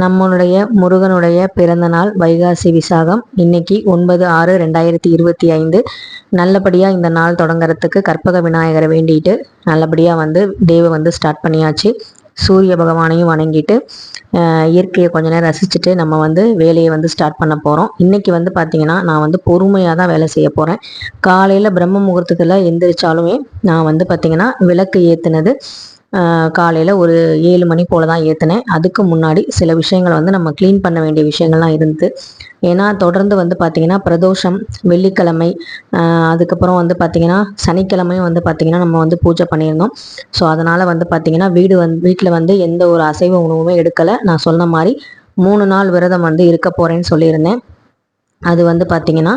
நம்மளுடைய முருகனுடைய பிறந்த நாள் வைகாசி விசாகம் இன்னைக்கு ஒன்பது ஆறு ரெண்டாயிரத்தி இருபத்தி ஐந்து. நல்லபடியாக இந்த நாள் தொடங்குறதுக்கு கற்பக விநாயகரை வேண்டிட்டு நல்லபடியாக வந்து டேவை வந்து ஸ்டார்ட் பண்ணியாச்சு. சூரிய பகவானையும் வணங்கிட்டு இயற்கையை கொஞ்ச நேரம் ரசிச்சுட்டு நம்ம வந்து வேலையை வந்து ஸ்டார்ட் பண்ண போகிறோம் இன்னைக்கு வந்து பார்த்திங்கன்னா நான் வந்து பொறுமையாக தான் வேலை செய்ய போகிறேன் காலையில் பிரம்ம முகூர்த்தத்தில் எந்திரிச்சாலுமே நான் வந்து பார்த்திங்கன்னா விளக்கு ஏற்றுனது காலையில் ஒரு ஏழு மணி போல் தான் ஏற்றினேன் அதுக்கு முன்னாடி சில விஷயங்கள் வந்து நம்ம க்ளீன் பண்ண வேண்டிய விஷயங்கள்லாம் இருந்து ஏன்னா தொடர்ந்து வந்து பார்த்திங்கன்னா பிரதோஷம் வெள்ளிக்கிழமை அதுக்கப்புறம் வந்து பார்த்திங்கன்னா சனிக்கிழமையும் வந்து பார்த்திங்கன்னா நம்ம வந்து பூஜை பண்ணியிருந்தோம். ஸோ அதனால் வந்து பார்த்திங்கன்னா வீடு வந்து வீட்டில் வந்து எந்த ஒரு அசைவ உணவுமே எடுக்கலை. நான் சொன்ன மாதிரி மூணு நாள் விரதம் வந்து இருக்க போகிறேன்னு சொல்லியிருந்தேன். அது வந்து பார்த்திங்கன்னா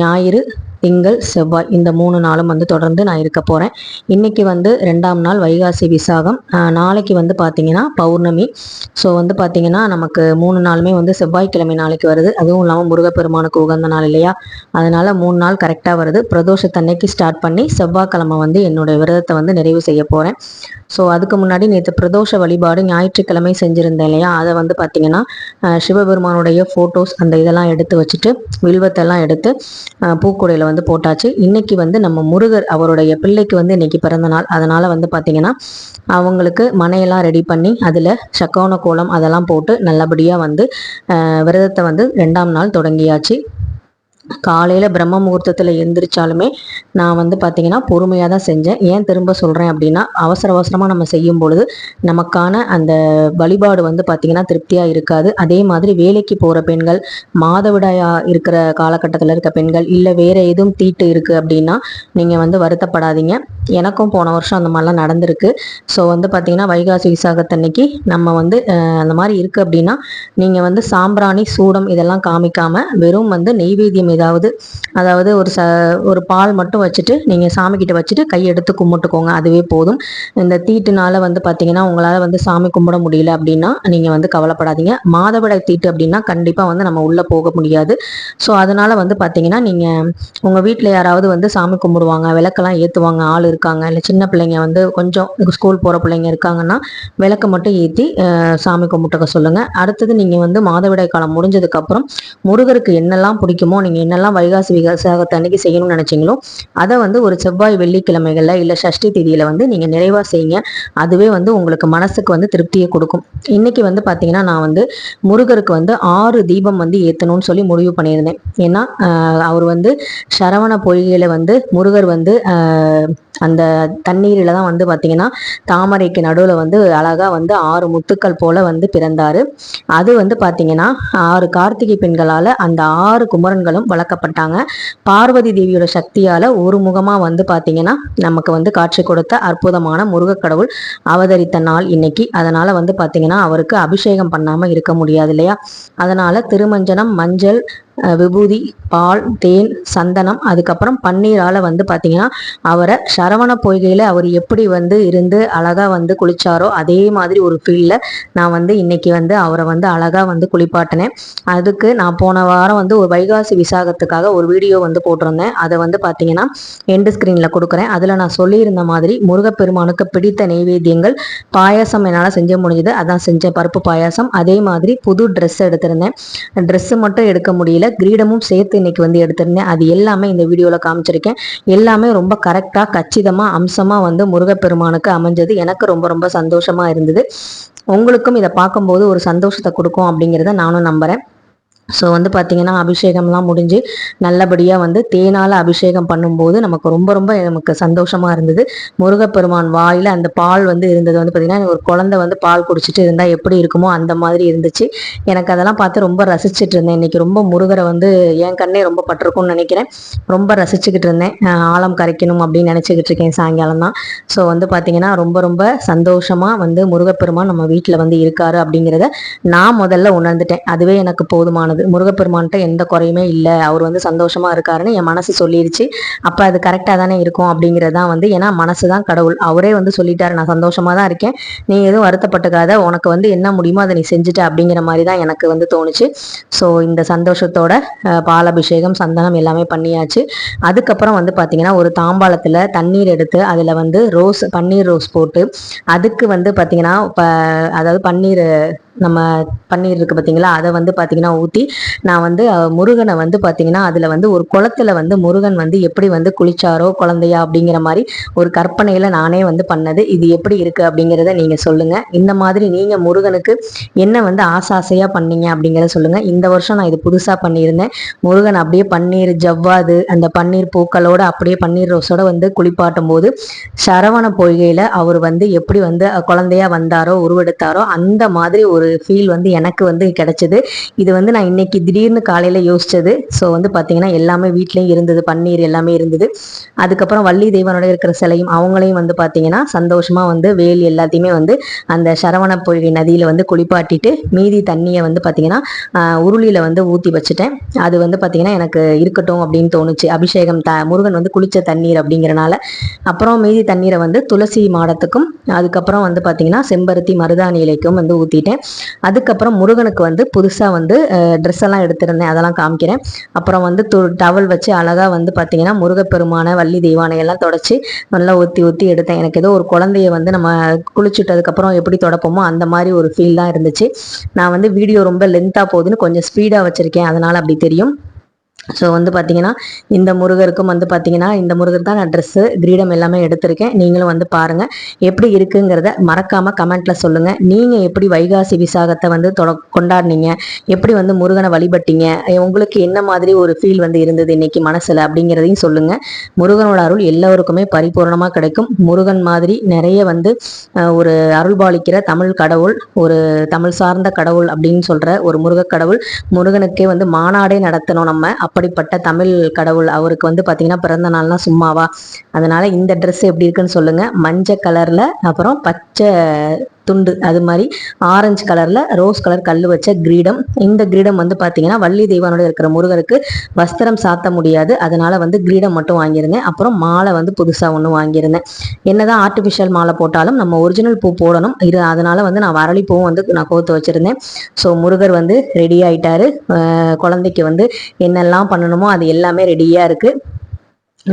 ஞாயிறு திங்கள் செவ்வாய் இந்த மூணு நாளும் வந்து தொடர்ந்து நான் இருக்க போகிறேன் இன்னைக்கு வந்து ரெண்டாம் நாள் வைகாசி விசாகம். நாளைக்கு வந்து பார்த்திங்கன்னா பௌர்ணமி. ஸோ வந்து பார்த்திங்கன்னா நமக்கு மூணு நாளுமே வந்து செவ்வாய்க்கிழமை நாளைக்கு வருது. அதுவும் இல்லாமல் முருகப்பெருமானுக்கு உகந்த நாள் இல்லையா? அதனால் மூணு நாள் கரெக்டாக வருது. பிரதோஷத்தன்னைக்கு ஸ்டார்ட் பண்ணி செவ்வாய்க்கிழமை வந்து என்னுடைய விரதத்தை வந்து நிறைவு செய்ய போகிறேன் ஸோ அதுக்கு முன்னாடி நேற்று பிரதோஷ வழிபாடு ஞாயிற்றுக்கிழமை செஞ்சுருந்தேன் இல்லையா? அதை வந்து பார்த்திங்கன்னா சிவபெருமானுடைய ஃபோட்டோஸ் அந்த இதெல்லாம் எடுத்து வச்சுட்டு வில்வத்தெல்லாம் எடுத்து பூக்குடையில் பூக்கூடையில் வந்து போட்டாச்சு. இன்னைக்கு வந்து நம்ம முருகர் அவருடைய பிள்ளைக்கு வந்து இன்னைக்கு பிறந்த நாள். அதனால் வந்து பார்த்திங்கன்னா அவங்களுக்கு மனையெல்லாம் ரெடி பண்ணி அதில் சக்கோண கோலம் அதெல்லாம் போட்டு நல்லபடியாக வந்து விரதத்தை வந்து ரெண்டாம் நாள் தொடங்கியாச்சு. காலையில் பிரம்ம முகூர்த்தத்தில் எந்திரிச்சாலுமே நான் வந்து பார்த்திங்கன்னா பொறுமையாக தான் செஞ்சேன். ஏன் திரும்ப சொல்கிறேன் அப்படின்னா அவசர அவசரமாக நம்ம செய்யும் பொழுது நமக்கான அந்த வழிபாடு வந்து பார்த்திங்கன்னா திருப்தியாக இருக்காது. அதே மாதிரி வேலைக்கு போகிற பெண்கள் மாதவிடாயா இருக்கிற காலகட்டத்தில் இருக்க பெண்கள் இல்லை வேறு எதுவும் தீட்டு இருக்குது அப்படின்னா நீங்கள் வந்து வருத்தப்படாதீங்க. எனக்கும் போன வருஷம் அந்த மாதிரிலாம் நடந்திருக்கு. ஸோ வந்து பார்த்திங்கன்னா வைகாசி விசாகத்தன்னைக்கு நம்ம வந்து அந்த மாதிரி இருக்குது அப்படின்னா நீங்கள் வந்து சாம்பிராணி சூடம் இதெல்லாம் காமிக்காமல் வெறும் வந்து நெய்வேத்தியம் ஏதாவது அதாவது ஒரு ச ஒரு பால் மட்டும் வச்சுட்டு நீங்கள் சாமிக்கிட்ட வச்சுட்டு கையெடுத்து கும்பிட்டுக்கோங்க. அதுவே போதும். இந்த தீட்டுனால வந்து பார்த்தீங்கன்னா உங்களால் வந்து சாமி கும்பிட முடியல அப்படின்னா நீங்கள் வந்து கவலைப்படாதீங்க. மாதவிடாய் தீட்டு அப்படின்னா கண்டிப்பாக வந்து நம்ம உள்ளே போக முடியாது. ஸோ அதனால் வந்து பார்த்தீங்கன்னா நீங்கள் உங்கள் வீட்டில் யாராவது வந்து சாமி கும்பிடுவாங்க விளக்கெல்லாம் ஏற்றுவாங்க ஆள் இருக்காங்க. இல்லை சின்ன பிள்ளைங்க வந்து கொஞ்சம் ஸ்கூல் போகிற பிள்ளைங்க இருக்காங்கன்னா விளக்கு மட்டும் ஏற்றி சாமி கும்பிட்டுக்க சொல்லுங்கள் அடுத்தது நீங்கள் வந்து மாதவிடாய் காலம் முடிஞ்சதுக்கப்புறம் முருகருக்கு என்னெல்லாம் பிடிக்குமோ நீங்கள் என்னெல்லாம் வைகாசி விகாசத்தை அன்னைக்கு செய்யணும்னு நினச்சிங்களோ அதை வந்து ஒரு செவ்வாய் வெள்ளிக்கிழமைகளில் இல்லை சஷ்டி தேதியில் வந்து நீங்கள் நிறைவாக செய்யுங்க. அதுவே வந்து உங்களுக்கு மனசுக்கு வந்து திருப்தியை கொடுக்கும். இன்னைக்கு வந்து பார்த்தீங்கன்னா நான் வந்து முருகருக்கு வந்து ஆறு தீபம் வந்து ஏற்றணும்னு சொல்லி முடிவு பண்ணியிருந்தேன். ஏன்னா அவர் வந்து சரவண பொய்கையில் வந்து முருகர் வந்து அந்த தண்ணீரில் தான் வந்து பார்த்திங்கன்னா தாமரைக்கு நடுவில் வந்து அழகாக வந்து ஆறு முத்துக்கள் போல் வந்து பிறந்தார். அது வந்து பார்த்தீங்கன்னா ஆறு கார்த்திகை பெண்களால் அந்த ஆறு குமரன்களும் வளர்க்கப்பட்டாங்க. பார்வதி தேவியோட சக்தியால் ஒரு முகமாக வந்து பார்த்திங்கன்னா நமக்கு வந்து காட்சி கொடுத்த அற்புதமான முருகக்கடவுள் அவதரித்த நாள் இன்னைக்கு. அதனால் வந்து பார்த்திங்கன்னா அவருக்கு அபிஷேகம் பண்ணாமல் இருக்க முடியாது இல்லையா? அதனால் திருமஞ்சனம் மஞ்சள் விபூதி பால் தேன் சந்தனம் அதுக்கப்புறம் பன்னீரால் வந்து பார்த்தீங்கன்னா அவரை சரவண பொய்கையில் அவர் எப்படி வந்து இருந்து அழகாக வந்து குளிச்சாரோ அதே மாதிரி ஒரு ஃபீல்டில் நான் வந்து இன்னைக்கு வந்து அவரை வந்து அழகாக வந்து குளிப்பாட்டினேன். அதுக்கு நான் போன வாரம் வந்து ஒரு வைகாசி விசாகத்துக்காக ஒரு வீடியோ வந்து போட்டிருந்தேன். அதை வந்து பார்த்தீங்கன்னா எண்டு ஸ்க்ரீனில் கொடுக்குறேன். அதில் நான் சொல்லியிருந்த மாதிரி முருகப்பெருமானுக்கு பிடித்த நெய்வேத்தியங்கள் பாயாசம் என்னால் செஞ்ச முடிஞ்சது. அதான் செஞ்சேன் பருப்பு பாயாசம். அதே மாதிரி புது ட்ரெஸ் எடுத்திருந்தேன். ட்ரெஸ்ஸு மட்டும் எடுக்க முடியல. கிரீடமும் சேர்த்து இன்னைக்கு வந்து எடுத்திருந்தேன். அது எல்லாமே இந்த வீடியோவில் காமிச்சிருக்கேன். எல்லாமே ரொம்ப கரெக்டாக கச்சிதமாக அம்சமாக வந்து முருகப்பெருமானுக்கு அமைஞ்சது. எனக்கு ரொம்ப ரொம்ப சந்தோஷமாக இருந்தது. உங்களுக்கும் இதை பார்க்கும்போது ஒரு சந்தோஷத்தை கொடுக்கும் அப்படிங்கிறத நானும் நம்புகிறேன் ஸோ வந்து பார்த்தீங்கன்னா அபிஷேகம்லாம் முடிஞ்சு நல்லபடியாக வந்து தேனால் அபிஷேகம் பண்ணும்போது நமக்கு ரொம்ப ரொம்ப நமக்கு சந்தோஷமாக இருந்தது. முருகப்பெருமான் வாயில் அந்த பால் வந்து இருந்தது. வந்து பார்த்திங்கன்னா ஒரு குழந்தை வந்து பால் குடிச்சிட்டு இருந்தால் எப்படி இருக்குமோ அந்த மாதிரி இருந்துச்சு. எனக்கு அதெல்லாம் பார்த்து ரொம்ப ரசிச்சுட்டு இருந்தேன். இன்னைக்கு ரொம்ப முருகரை வந்து என் கண்ணே ரொம்ப பட்டிருக்கும்னு நினைக்கிறேன். ரொம்ப ரசிச்சுக்கிட்டு இருந்தேன். ஆழம் கரைக்கணும் அப்படின்னு நினச்சிக்கிட்டு இருக்கேன் சாயங்காலம் தான். ஸோ வந்து பார்த்தீங்கன்னா ரொம்ப ரொம்ப சந்தோஷமாக வந்து முருகப்பெருமான் நம்ம வீட்டில் வந்து இருக்காரு அப்படிங்கிறத நான் முதல்ல உணர்ந்துட்டேன். அதுவே எனக்கு போதுமானது. முருகப்பெருமான்கிட்ட எந்த குறையுமே இல்லை. அவர் வந்து சந்தோஷமாக இருக்காருன்னு என் மனசு சொல்லிருச்சு. அப்போ அது கரெக்டாக தானே இருக்கும் அப்படிங்கிறது தான் வந்து ஏன்னா மனசு தான் கடவுள். அவரே வந்து சொல்லிட்டாரு நான் சந்தோஷமாக தான் இருக்கேன். நீ எதுவும் வருத்தப்பட்டுக்காத. உனக்கு வந்து என்ன முடியுமோ அதை நீ செஞ்சுட்ட அப்படிங்கிற மாதிரி தான் எனக்கு வந்து தோணுச்சு. ஸோ இந்த சந்தோஷத்தோட பாலாபிஷேகம் பால் அபிஷேகம் சந்தனம் எல்லாமே பண்ணியாச்சு. அதுக்கப்புறம் வந்து பார்த்தீங்கன்னா ஒரு தாம்பாளத்தில் தண்ணீர் எடுத்து அதில் வந்து ரோஸ் பன்னீர் ரோஸ் போட்டு அதுக்கு வந்து பார்த்தீங்கன்னா இப்போ அதாவது பன்னீர் நம்ம பன்னீர் இருக்குது பார்த்தீங்களா அதை வந்து பார்த்தீங்கன்னா ஊற்றி நான் வந்து முருகனை வந்து பார்த்தீங்கன்னா அதில் வந்து ஒரு குளத்துல வந்து முருகன் வந்து எப்படி வந்து குளிச்சாரோ குழந்தையா அப்படிங்கிற மாதிரி ஒரு கற்பனையில் நானே வந்து பண்ணது. இது எப்படி இருக்குது அப்படிங்கிறத நீங்கள் சொல்லுங்கள் இந்த மாதிரி நீங்கள் முருகனுக்கு என்ன வந்து ஆசை ஆசையாக பண்ணீங்க அப்படிங்கிறத சொல்லுங்கள் இந்த வருஷம் நான் இது புதுசாக பண்ணியிருந்தேன். முருகன் அப்படியே பன்னீர் ஜவ்வாது அந்த பன்னீர் பூக்களோட அப்படியே பன்னீர் ரோஸோட வந்து குளிப்பாட்டும் போது சரவண பொய்கையில் அவர் வந்து எப்படி வந்து குழந்தையா வந்தாரோ உருவெடுத்தாரோ அந்த மாதிரி ஒரு ஃபீல் வந்து எனக்கு வந்து கிடைச்சது. இது வந்து நான் இன்னைக்கு திடீர்னு காலையில் யோசிச்சது. ஸோ வந்து பார்த்தீங்கன்னா எல்லாமே வீட்லேயும் இருந்தது. பன்னீர் எல்லாமே இருந்தது. அதுக்கப்புறம் வள்ளி தெய்வனோட இருக்கிற சிலையும் அவங்களையும் வந்து பார்த்தீங்கன்னா சந்தோஷமாக வந்து வேல் எல்லாத்தையுமே வந்து அந்த சரவண பொய்கை நதியில் வந்து குளிப்பாட்டிட்டு மீதி தண்ணியை வந்து பார்த்தீங்கன்னா உருளியில் வந்து ஊற்றி வச்சுட்டேன். அது வந்து பார்த்தீங்கன்னா எனக்கு இருக்கட்டும் அப்படின்னு தோணுச்சு. அபிஷேகம் த முருகன் வந்து குளிச்ச தண்ணீர் அப்படிங்கிறனால. அப்புறம் மீதி தண்ணீரை வந்து துளசி மாடத்துக்கும் அதுக்கப்புறம் வந்து பார்த்தீங்கன்னா செம்பருத்தி மருதாணி இலைக்கும் வந்து ஊற்றிட்டேன் அதுக்கப்புறம் முருகனுக்கு வந்து புதுசாக வந்து ட்ரெஸ் எல்லாம் எடுத்திருந்தேன். அதெல்லாம் காமிக்கிறேன். அப்புறம் வந்து து டவல் வச்சு அழகாக வந்து பார்த்தீங்கன்னா முருகப்பெருமான வள்ளி தெய்வானை எல்லாம் தொடச்சி நல்லா ஊற்றி ஊற்றி எடுத்தேன். எனக்கு ஏதோ ஒரு குழந்தைய வந்து நம்ம குளிச்சுட்டதுக்கப்புறம் எப்படி தொடப்போமோ அந்த மாதிரி ஒரு ஃபீல் தான் இருந்துச்சு. நான் வந்து வீடியோ ரொம்ப லென்த்தாக போகுதுன்னு கொஞ்சம் ஸ்பீடாக வச்சுருக்கேன். அதனால் அப்படி தெரியும். ஸோ வந்து பார்த்தீங்கன்னா இந்த முருகருக்கும் வந்து பார்த்தீங்கன்னா இந்த முருகர் தான் நான் ட்ரெஸ்ஸு கிரீடம் எல்லாமே எடுத்திருக்கேன். நீங்களும் வந்து பாருங்கள் எப்படி இருக்குங்கிறத மறக்காமல் கமெண்ட்டில் சொல்லுங்கள் நீங்கள் எப்படி வைகாசி விசாகத்தை வந்து தொட கொண்டாடினீங்க? எப்படி வந்து முருகனை வழிபட்டீங்க? உங்களுக்கு என்ன மாதிரி ஒரு ஃபீல் வந்து இருந்தது இன்னைக்கு மனசில்? அப்படிங்கிறதையும் சொல்லுங்கள் முருகனோட அருள் எல்லோருக்குமே பரிபூர்ணமாக கிடைக்கும். முருகன் மாதிரி நிறைய வந்து ஒரு ஒரு அருள்பாலிக்கிற தமிழ் கடவுள் ஒரு தமிழ் சார்ந்த கடவுள் அப்படின்னு சொல்கிற ஒரு முருகக் கடவுள் முருகனுக்கே வந்து மாநாடே நடத்தணும் நம்ம. அப்படிப்பட்ட தமிழ் கடவுள் அவருக்கு வந்து பார்த்தீங்கன்னா பிறந்த நாள்னா சும்மாவா. அதனால இந்த ட்ரெஸ் எப்படி இருக்குன்னு சொல்லுங்க. மஞ்சள் கலர்ல அப்புறம் பச்சை துண்டு அது மாதிரி ஆரஞ்சு கலர்ல ரோஸ் கலர் கல் வச்ச கிரீடம். இந்த கிரீடம் வந்து பார்த்தீங்கன்னா வள்ளி தெய்வானோட இருக்கிற முருகருக்கு வஸ்திரம் சாத்த முடியாது. அதனால வந்து கிரீடம் மட்டும் வாங்கியிருந்தேன் அப்புறம் மாலை வந்து புதுசாக ஒன்று வாங்கியிருந்தேன். என்னதான் ஆர்டிஃபிஷியல் மாலை போட்டாலும் நம்ம ஒரிஜினல் பூ போடணும். இது அதனால வந்து நான் அரளி பூவும் வந்து நான் கோத்து வச்சிருந்தேன். ஸோ முருகர் வந்து ரெடி ஆயிட்டாரு. குழந்தைக்கு வந்து என்னெல்லாம் பண்ணணுமோ அது எல்லாமே ரெடியாக இருக்கு.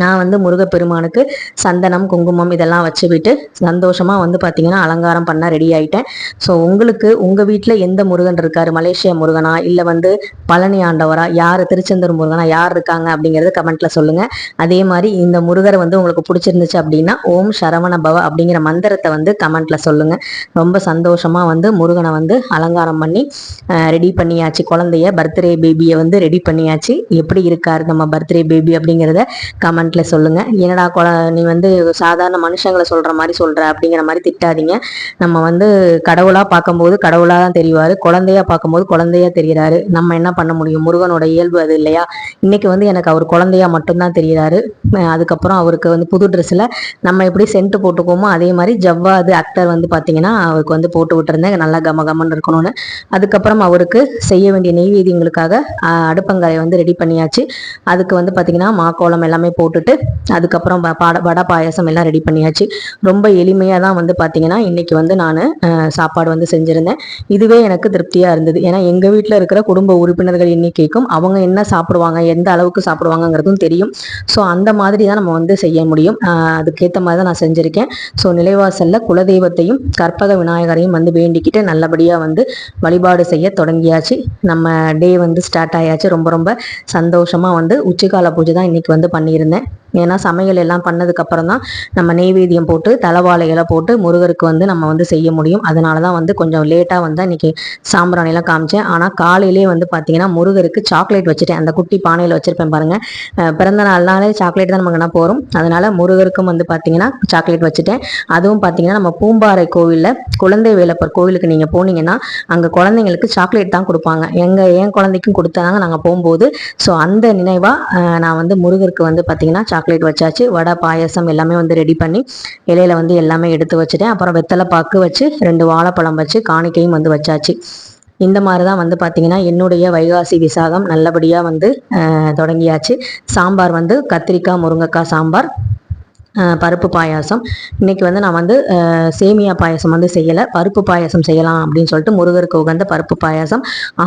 நான் வந்து முருகப்பெருமானுக்கு சந்தனம் குங்குமம் இதெல்லாம் வச்சு விட்டு சந்தோஷமாக வந்து பார்த்தீங்கன்னா அலங்காரம் பண்ண ரெடி ஆகிட்டேன் ஸோ உங்களுக்கு உங்கள் வீட்டில் எந்த முருகன் இருக்காரு? மலேசியா முருகனா? இல்லை வந்து பழனி ஆண்டவரா? யார்? திருச்செந்தூர் முருகனா? யார் இருக்காங்க? அப்படிங்கிறது கமெண்ட்டில் சொல்லுங்கள் அதே மாதிரி இந்த முருகரை வந்து உங்களுக்கு பிடிச்சிருந்துச்சு அப்படின்னா ஓம் சரவண பவ அப்படிங்கிற மந்திரத்தை வந்து கமெண்ட்டில் சொல்லுங்கள் ரொம்ப சந்தோஷமாக வந்து முருகனை வந்து அலங்காரம் பண்ணி ரெடி பண்ணியாச்சு. குழந்தைய பர்த்டே பேபியை வந்து ரெடி பண்ணியாச்சு. எப்படி இருக்காரு நம்ம பர்த்டே பேபி அப்படிங்கிறத கமெண்ட் கமெண்ட்ல சொல்லுங்க. என்னடா குழ நீ வந்து சாதாரண மனுஷங்களை சொல்ற மாதிரி சொல்ற அப்படிங்கிற மாதிரி திட்டாதீங்க. நம்ம வந்து கடவுளா பார்க்கும்போது கடவுளா தான் தெரிவாரு. குழந்தையா பார்க்கும்போது குழந்தையா தெரிகிறாரு. நம்ம என்ன பண்ண முடியும்? முருகனோட இயல்பு அது இல்லையா? இன்னைக்கு வந்து எனக்கு அவர் குழந்தையா மட்டும்தான் தெரிகிறாரு. அதுக்கப்புறம் அவருக்கு வந்து புது ட்ரெஸ்ஸில் நம்ம எப்படி சென்ட் போட்டுக்கோமோ அதே மாதிரி ஜவ்வாது ஆக்டர் வந்து பார்த்தீங்கன்னா அவருக்கு வந்து போட்டு விட்டுருந்தேன். நல்லா கம கமன்னு இருக்கணும்னு. அதுக்கப்புறம் அவருக்கு செய்ய வேண்டிய நெய்வேதியங்களுக்காக அடுப்பங்கரை வந்து ரெடி பண்ணியாச்சு. அதுக்கு வந்து பார்த்தீங்கன்னா மாக்கோளம் எல்லாமே போட்டு போட்டுட்டு அதுக்கப்புறம் பாட வடை பாயாசம் எல்லாம் ரெடி பண்ணியாச்சு. ரொம்ப எளிமையாக தான் வந்து பார்த்தீங்கன்னா இன்னைக்கு வந்து நான் சாப்பாடு வந்து செஞ்சுருந்தேன். இதுவே எனக்கு திருப்தியாக இருந்தது. ஏன்னா எங்கள் வீட்டில் இருக்கிற குடும்ப உறுப்பினர்கள் எண்ணிக்கைக்கும் அவங்க என்ன சாப்பிடுவாங்க எந்த அளவுக்கு சாப்பிடுவாங்கங்கிறதும் தெரியும். ஸோ அந்த மாதிரி தான் நம்ம வந்து செய்ய முடியும். அதுக்கேற்ற மாதிரி தான் நான் செஞ்சுருக்கேன். ஸோ நிலைவாசலில் குலதெய்வத்தையும் கற்பக விநாயகரையும் வந்து வேண்டிக்கிட்டு நல்லபடியாக வந்து வழிபாடு செய்ய தொடங்கியாச்சு. நம்ம டே வந்து ஸ்டார்ட் ஆயாச்சு. ரொம்ப ரொம்ப சந்தோஷமாக வந்து உச்சிக்கால பூஜை தான் இன்னைக்கு வந்து பண்ணியிருந்தேன். né? ஏன்னா சமையல் எல்லாம் பண்ணதுக்கு அப்புறம் தான் நம்ம நெய்வேத்தியம் போட்டு தலைவாழை போட்டு முருகருக்கு வந்து நம்ம வந்து செய்ய முடியும். அதனால தான் வந்து கொஞ்சம் லேட்டாக வந்து இன்னைக்கு சாம்பிராணிலாம் காமிச்சேன். ஆனால் காலையிலே வந்து பார்த்தீங்கன்னா முருகருக்கு சாக்லேட் வச்சுட்டேன். அந்த குட்டி பானையில் வச்சிருப்பேன் பாருங்கள் பிறந்த நாள்னாலே சாக்லேட் தான் நமக்கு என்ன போகிறோம் அதனால முருகருக்கும் வந்து பார்த்தீங்கன்னா சாக்லேட் வச்சுட்டேன். அதுவும் பார்த்தீங்கன்னா நம்ம பூம்பாறை கோவிலில் குழந்தை வேலப்பர் கோவிலுக்கு நீங்கள் போனீங்கன்னா அங்கே குழந்தைங்களுக்கு சாக்லேட் தான் கொடுப்பாங்க. எங்கள் என் குழந்தைக்கும் கொடுத்தாங்க. நாங்கள் போகும்போது ஸோ அந்த நினைவாக நான் வந்து முருகருக்கு வந்து பார்த்தீங்கன்னா சாக்லேட் சாக்லேட் வச்சாச்சு வடை பாயசம் எல்லாமே வந்து ரெடி பண்ணி இலையில வந்து எல்லாமே எடுத்து வச்சுட்டேன். அப்புறம் வெத்தலை பாக்கு வச்சு ரெண்டு வாழைப்பழம் வச்சு காணிக்கையும் வந்து வச்சாச்சு. இந்த மாதிரி தான் வந்து பார்த்தீங்கன்னா என்னுடைய வைகாசி விசாகம் நல்லபடியாக வந்து தொடங்கியாச்சு. சாம்பார் வந்து கத்திரிக்காய் முருங்கைக்காய் சாம்பார் பருப்பு பாயாசம். இன்றைக்கி வந்து நான் வந்து சேமியா பாயாசம் வந்து செய்யலை. பருப்பு பாயாசம் செய்யலாம் அப்படின்னு சொல்லிட்டு முருகருக்கு உகந்த பருப்பு பாயாசம்.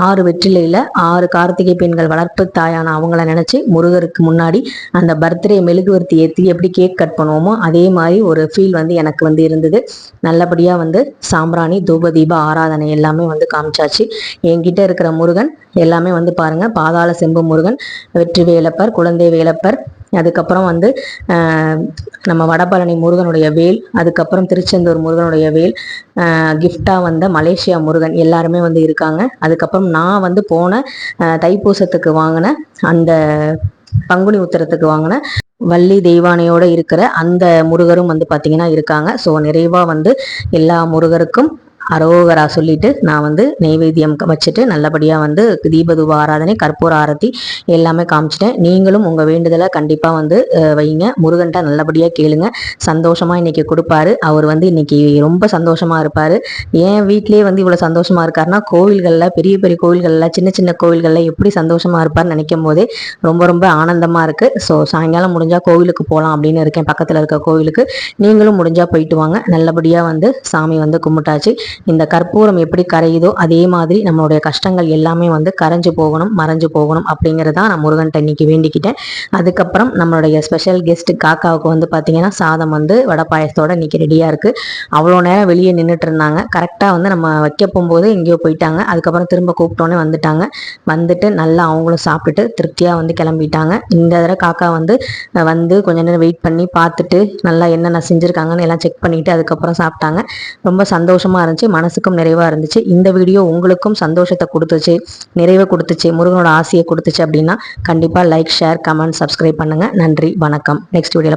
ஆறு வெற்றிலையில் ஆறு கார்த்திகை பெண்கள் வளர்ப்பு தாயான அவங்கள நினச்சி முருகருக்கு முன்னாடி அந்த பர்த்டே மெழுகுவர்த்தி ஏற்றி எப்படி கேக் கட் பண்ணுவோமோ அதே மாதிரி ஒரு ஃபீல் வந்து எனக்கு வந்து இருந்தது. நல்லபடியாக வந்து சாம்பிராணி தூப தீப ஆராதனை எல்லாமே வந்து காமிச்சாச்சு. என்கிட்ட இருக்கிற முருகன் எல்லாமே வந்து பாருங்கள் பாதாள செம்பு முருகன் வெற்றி வேலப்பர் குழந்தை வேலப்பர் அதுக்கப்புறம் வந்து நம்ம வடபழனி முருகனுடைய வேல் அதுக்கப்புறம் திருச்செந்தூர் முருகனுடைய வேல் கிஃப்டாக வந்த மலேசியா முருகன் எல்லாருமே வந்து இருக்காங்க. அதுக்கப்புறம் நான் வந்து போன தைப்பூசத்துக்கு வாங்கின அந்த பங்குனி உத்திரத்துக்கு வாங்கின வள்ளி தெய்வானையோட இருக்கிற அந்த முருகரும் வந்து பார்த்தீங்கன்னா இருக்காங்க. ஸோ நிறைவாக வந்து எல்லா முருகருக்கும் அரோகரா சொல்லிட்டு நான் வந்து நெய்வேத்தியம் வச்சுட்டு நல்லபடியாக வந்து தீபதூப ஆராதனை கற்பூர ஆரத்தி எல்லாமே காமிச்சிட்டேன். நீங்களும் உங்கள் வேண்டுதலை கண்டிப்பாக வந்து வைங்க. முருகன்ட்ட நல்லபடியாக கேளுங்க. சந்தோஷமாக இன்றைக்கி கொடுப்பாரு. அவர் வந்து இன்னைக்கு ரொம்ப சந்தோஷமாக இருப்பார். ஏன் வீட்லேயே வந்து இவ்வளோ சந்தோஷமாக இருக்காருன்னா கோவில்களில் பெரிய பெரிய கோவில்களில் சின்ன சின்ன கோவில்களில் எப்படி சந்தோஷமாக இருப்பார்னு நினைக்கும் போதே ரொம்ப ரொம்ப ஆனந்தமாக இருக்குது ஸோ சாயங்காலம் முடிஞ்சால் கோவிலுக்கு போகலாம் அப்படின்னு இருக்கேன். பக்கத்தில் இருக்க கோவிலுக்கு. நீங்களும் முடிஞ்சால் போயிட்டு வாங்க. நல்லபடியாக வந்து சாமி வந்து கும்பிட்டாச்சு. இந்த கற்பூரம் எப்படி கரையுதோ அதே மாதிரி நம்மளுடைய கஷ்டங்கள் எல்லாமே வந்து கரைஞ்சு போகணும் மறைஞ்சு போகணும் அப்படிங்கிறதான் நான் முருகன்ட்ட இன்னைக்கு வேண்டிக்கிட்டேன். அதுக்கப்புறம் நம்மளுடைய ஸ்பெஷல் கெஸ்ட் காக்காவுக்கு வந்து பார்த்தீங்கன்னா சாதம் வந்து வடை பாயசத்தோட இன்னைக்கு ரெடியாக இருக்குது அவ்வளோ நேரம் வெளியே நின்றுட்டு இருந்தாங்க. கரெக்டாக வந்து நம்ம வைக்க போகும்போது எங்கேயோ போயிட்டாங்க. அதுக்கப்புறம் திரும்ப கூப்பிட்டோன்னே வந்துட்டாங்க. வந்துட்டு நல்லா அவங்களும் சாப்பிட்டுட்டு திருப்தியாக வந்து கிளம்பிட்டாங்க. இந்த தடவை காக்கா வந்து வந்து கொஞ்ச நேரம் வெயிட் பண்ணி பார்த்துட்டு நல்லா என்னென்ன செஞ்சுருக்காங்கன்னு எல்லாம் செக் பண்ணிவிட்டு அதுக்கப்புறம் சாப்பிட்டாங்க. ரொம்ப சந்தோஷமாக இருந்துச்சு. மனசுக்கும் நிறைவா இருந்துச்சு. இந்த வீடியோ உங்களுக்கும் சந்தோஷத்தை கொடுத்துச்சு நிறைவை கொடுத்துச்சு முருகனோட ஆசையை கொடுத்துச்சு அப்படின்னா கண்டிப்பா லைக் ஷேர் கமெண்ட் சப்ஸ்கிரைப் பண்ணுங்க. நன்றி வணக்கம். நெக்ஸ்ட் வீடியோவில்